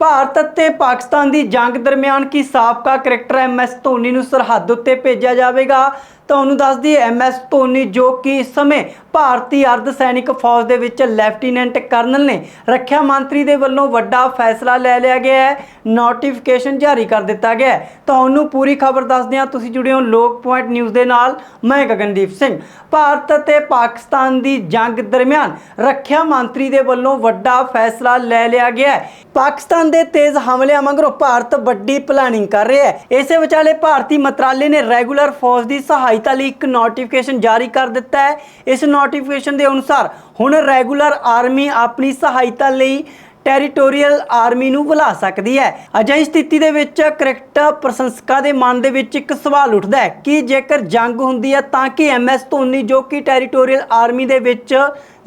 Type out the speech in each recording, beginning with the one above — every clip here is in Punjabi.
ਭਾਰਤ ਅਤੇ ਪਾਕਿਸਤਾਨ ਦੀ ਜੰਗ ਦਰਮਿਆਨ ਕੀ ਸਾਬਕਾ ਕ੍ਰਿਕਟਰ ਐਮਐਸ ਧੋਨੀ ਨੂੰ ਸਰਹੱਦ ਉੱਤੇ ਭੇਜਿਆ ਜਾਵੇਗਾ? ਤੁਹਾਨੂੰ ਦੱਸ ਦਈਏ ਐਮਐਸ ਧੋਨੀ ਜੋ ਕਿ ਇਸ ਸਮੇਂ ਭਾਰਤੀ ਅਰਧ ਸੈਨਿਕ ਫੌਜ ਦੇ ਵਿੱਚ ਲੈਫਟੀਨੈਂਟ ਕਰਨਲ ਨੇ ਰੱਖਿਆ ਮੰਤਰੀ ਦੇ ਵੱਲੋਂ ਵੱਡਾ ਫੈਸਲਾ ਲੈ ਲਿਆ ਗਿਆ ਹੈ ਨੋਟੀਫਿਕੇਸ਼ਨ ਜਾਰੀ ਕਰ ਦਿੱਤਾ ਗਿਆ ਹੈ। ਤੁਹਾਨੂੰ ਪੂਰੀ ਖਬਰ ਦੱਸਦੇ ਹਾਂ ਤੁਸੀਂ ਜੁੜੇ ਹੋ ਲੋਕ ਪੁਆਇੰਟ ਨਿਊਜ਼ ਦੇ ਨਾਲ। ਮੈਂ ਗਗਨਦੀਪ ਸਿੰਘ। ਭਾਰਤ ਅਤੇ ਪਾਕਿਸਤਾਨ ਦੀ ਜੰਗ ਦਰਮਿਆਨ ਰੱਖਿਆ ਮੰਤਰੀ ਦੇ ਵੱਲੋਂ ਵੱਡਾ ਫੈਸਲਾ ਲੈ ਲਿਆ ਗਿਆ ਹੈ। ਪਾਕਿਸਤਾਨ ਦੇ ਤੇਜ਼ ਹਮਲਿਆਂ ਮਗਰੋਂ ਭਾਰਤ ਵੱਡੀ ਪਲਾਨਿੰਗ ਕਰ ਰਿਹਾ ਹੈ। ਇਸੇ ਵਿਚਾਲੇ ਭਾਰਤੀ ਮੰਤਰਾਲੇ ਨੇ ਰੈਗੂਲਰ ਫੌਜ ਦੀ ਸਹਾਇਤਾ ਲਈ ਇੱਕ ਨੋਟੀਫਿਕੇਸ਼ਨ ਜਾਰੀ ਕਰ ਦਿੱਤਾ ਹੈ। ਇਸ ਨੋਟੀਫਿਕੇਸ਼ਨ ਦੇ ਅਨੁਸਾਰ ਹੁਣ ਰੈਗੂਲਰ ਆਰਮੀ ਆਪਣੀ ਸਹਾਇਤਾ ਲਈ ਟੈਰੀਟੋਰੀਅਲ ਆਰਮੀ ਨੂੰ ਬੁਲਾ ਸਕਦੀ ਹੈ। ਅਜਿਹੀ ਸਥਿਤੀ ਦੇ ਵਿੱਚ ਕ੍ਰਿਕਟ ਪ੍ਰਸ਼ੰਸਕਾਂ ਦੇ ਮਨ ਦੇ ਵਿੱਚ ਇੱਕ ਸਵਾਲ ਉੱਠਦਾ ਹੈ ਕਿ ਜੇਕਰ ਜੰਗ ਹੁੰਦੀ ਹੈ ਤਾਂ ਕਿ ਐਮਐਸ ਧੋਨੀ ਜੋ ਕਿ ਟੈਰੀਟੋਰੀਅਲ ਆਰਮੀ ਦੇ ਵਿੱਚ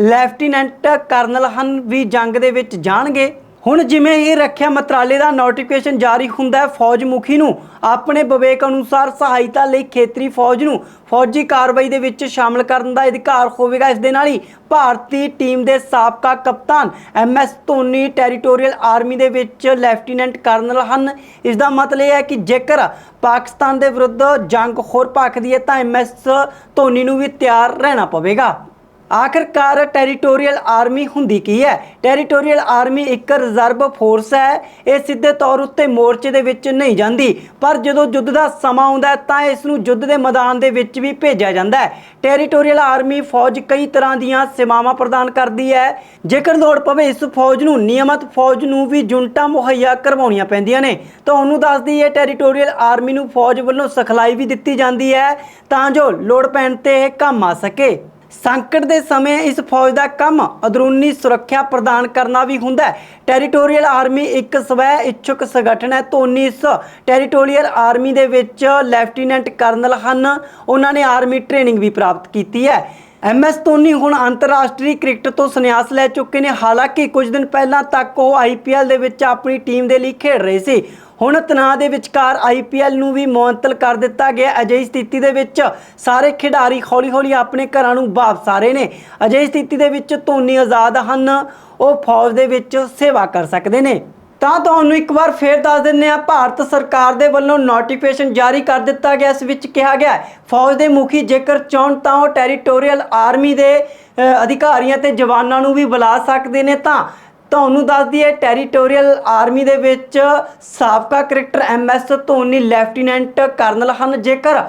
ਲੈਫਟੀਨੈਂਟ ਕਰਨਲ ਹਨ ਵੀ ਜੰਗ ਦੇ ਵਿੱਚ ਜਾਣਗੇ। ਹੁਣ ਜਿਵੇਂ ਹੀ ਰੱਖਿਆ ਮੰਤਰਾਲੇ ਦਾ ਨੋਟੀਫਿਕੇਸ਼ਨ ਜਾਰੀ ਹੁੰਦਾ ਹੈ, ਫੌਜ ਮੁਖੀ ਨੂੰ ਆਪਣੇ ਵਿਵੇਕ ਅਨੁਸਾਰ ਸਹਾਇਤਾ ਲਈ ਖੇਤਰੀ ਫੌਜ ਨੂੰ ਫੌਜੀ ਕਾਰਵਾਈ ਦੇ ਵਿੱਚ ਸ਼ਾਮਲ ਕਰਨ ਦਾ ਅਧਿਕਾਰ ਹੋਵੇਗਾ। ਇਸ ਦੇ ਨਾਲ ਹੀ ਭਾਰਤੀ ਟੀਮ ਦੇ ਸਾਬਕਾ ਕਪਤਾਨ ਐਮਐਸ ਧੋਨੀ ਟੈਰੀਟੋਰੀਅਲ ਆਰਮੀ ਦੇ ਵਿੱਚ ਲੈਫਟੀਨੈਂਟ ਕਰਨਲ ਹਨ। ਇਸ ਦਾ ਮਤਲਬ ਇਹ ਹੈ ਕਿ ਜੇਕਰ ਪਾਕਿਸਤਾਨ ਦੇ ਵਿਰੁੱਧ ਜੰਗ ਹੋਰ ਭਖਦੀ ਹੈ, ਤਾਂ ਐਮਐਸ ਧੋਨੀ ਨੂੰ ਵੀ ਤਿਆਰ ਰਹਿਣਾ ਪਵੇਗਾ। ਆਖਰਕਾਰ ਟੈਰੀਟੋਰੀਅਲ ਆਰਮੀ ਹੁੰਦੀ ਕੀ ਹੈ? ਟੈਰੀਟੋਰੀਅਲ ਆਰਮੀ ਇੱਕ ਰਿਜ਼ਰਵ ਫੋਰਸ ਹੈ। ਇਹ ਸਿੱਧੇ ਤੌਰ ਉੱਤੇ ਮੋਰਚੇ ਦੇ ਵਿੱਚ ਨਹੀਂ ਜਾਂਦੀ। ਪਰ ਜਦੋਂ ਯੁੱਧ ਦਾ ਸਮਾਂ ਆਉਂਦਾ ਤਾਂ ਇਸ ਨੂੰ ਯੁੱਧ ਦੇ ਮੈਦਾਨ ਦੇ ਵਿੱਚ ਵੀ ਭੇਜਿਆ ਜਾਂਦਾ ਹੈ। ਟੈਰੀਟੋਰੀਅਲ ਆਰਮੀ ਫੌਜ ਕਈ ਤਰ੍ਹਾਂ ਦੀਆਂ ਸੇਵਾਵਾਂ ਪ੍ਰਦਾਨ ਕਰਦੀ ਹੈ। ਜੇਕਰ ਲੋੜ ਪਵੇ ਇਸ ਫੌਜ ਨੂੰ ਨਿਯਮਤ ਫੌਜ ਨੂੰ ਵੀ ਜੁਨਟਾਂ ਮੁਹੱਈਆ ਕਰਵਾਉਣੀਆਂ ਪੈਂਦੀਆਂ ਨੇ ਤੁਹਾਨੂੰ ਦੱਸਦੀ ਹੈ ਟੈਰੀਟੋਰੀਅਲ ਆਰਮੀ ਨੂੰ ਫੌਜ ਵੱਲੋਂ ਸਿਖਲਾਈ ਵੀ ਦਿੱਤੀ ਜਾਂਦੀ ਹੈ ਤਾਂ ਜੋ ਲੋੜ ਪੈਣ ਤੇ ਇਹ ਕੰਮ ਆ ਸਕੇ। ਸੰਕਟ ਦੇ ਸਮੇਂ ਇਸ ਫੌਜ ਦਾ ਕੰਮ ਅੰਦਰੂਨੀ ਸੁਰੱਖਿਆ ਪ੍ਰਦਾਨ ਕਰਨਾ ਵੀ ਹੁੰਦਾ ਹੈ। ਟੈਰੀਟੋਰੀਅਲ ਆਰਮੀ ਇੱਕ ਸਵੈ ਇੱਛੁਕ ਸੰਗਠਨ ਹੈ। ਧੋਨੀ ਇਸ ਟੈਰੀਟੋਰੀਅਲ ਆਰਮੀ ਦੇ ਵਿੱਚ ਲੈਫਟੀਨੈਂਟ ਕਰਨਲ ਹਨ। ਉਹਨਾਂ ਨੇ ਆਰਮੀ ਟ੍ਰੇਨਿੰਗ ਵੀ ਪ੍ਰਾਪਤ ਕੀਤੀ ਹੈ। ਐਮਐਸ ਧੋਨੀ ਹੁਣ ਅੰਤਰਰਾਸ਼ਟਰੀ ਕ੍ਰਿਕਟ ਤੋਂ ਸੰਨਿਆਸ ਲੈ ਚੁੱਕੇ ਨੇ। ਹਾਲਾਂਕਿ ਕੁਝ ਦਿਨ ਪਹਿਲਾਂ ਤੱਕ ਉਹ ਆਈਪੀਐਲ ਦੇ ਵਿੱਚ ਆਪਣੀ ਟੀਮ ਦੇ ਲਈ ਖੇਡ ਰਹੇ ਸੀ। ਹੁਣ ਤਣਾਅ ਦੇ ਵਿਚਕਾਰ ਆਈਪੀਐਲ ਨੂੰ ਵੀ ਮੁਅੱਤਲ ਕਰ ਦਿੱਤਾ ਗਿਆ। ਅਜਿਹੀ ਸਥਿਤੀ ਦੇ ਵਿੱਚ ਸਾਰੇ ਖਿਡਾਰੀ ਹੌਲੀ-ਹੌਲੀ ਆਪਣੇ ਘਰਾਂ ਨੂੰ ਵਾਪਸ ਆ ਰਹੇ ਨੇ। ਅਜਿਹੀ ਸਥਿਤੀ ਦੇ ਵਿੱਚ ਧੋਨੀ ਆਜ਼ਾਦ ਹਨ। ਉਹ ਫੌਜ ਦੇ ਵਿੱਚ ਸੇਵਾ ਕਰ ਸਕਦੇ ਨੇ। ਤਾਂ ਤੁਹਾਨੂੰ ਇੱਕ ਵਾਰ ਫੇਰ ਦੱਸ ਦਿੰਨੇ ਆ ਭਾਰਤ ਸਰਕਾਰ ਦੇ ਵੱਲੋਂ ਨੋਟੀਫਿਕੇਸ਼ਨ ਜਾਰੀ ਕਰ ਦਿੱਤਾ ਗਿਆ। ਇਸ ਵਿੱਚ ਕਿਹਾ ਗਿਆ ਫੌਜ ਦੇ ਮੁਖੀ ਜੇਕਰ ਚਾਹਣ ਤਾਂ ਉਹ ਟੈਰੀਟੋਰੀਅਲ ਆਰਮੀ ਦੇ ਅਧਿਕਾਰੀਆਂ ਤੇ ਜਵਾਨਾਂ ਨੂੰ ਵੀ ਬੁਲਾ ਸਕਦੇ ਨੇ। ਤਾਂ ਤੁਹਾਨੂੰ ਦੱਸ ਦਈਏ ਟੈਰੀਟੋਰੀਅਲ ਆਰਮੀ ਦੇ ਵਿੱਚ ਸਾਬਕਾ cricketer MS Dhoni lieutenant colonel ਹਨ। ਜੇਕਰ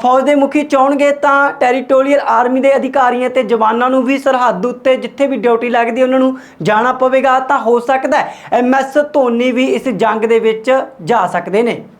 ਫੌਜ ਦੇ ਮੁਖੀ ਚਾਹਣਗੇ ਤਾਂ ਟੈਰੀਟੋਰੀਅਲ ਆਰਮੀ ਦੇ ਅਧਿਕਾਰੀਆਂ ਤੇ ਜਵਾਨਾਂ ਨੂੰ ਵੀ ਸਰਹੱਦ ਉੱਤੇ ਜਿੱਥੇ ਵੀ ਡਿਊਟੀ ਲੱਗਦੀ ਉਹਨਾਂ ਨੂੰ ਜਾਣਾ ਪਵੇਗਾ। ਤਾਂ ਹੋ ਸਕਦਾ ਹੈ ਐਮਐਸ ਧੋਨੀ ਵੀ ਇਸ ਜੰਗ ਦੇ ਵਿੱਚ ਜਾ ਸਕਦੇ ਨੇ।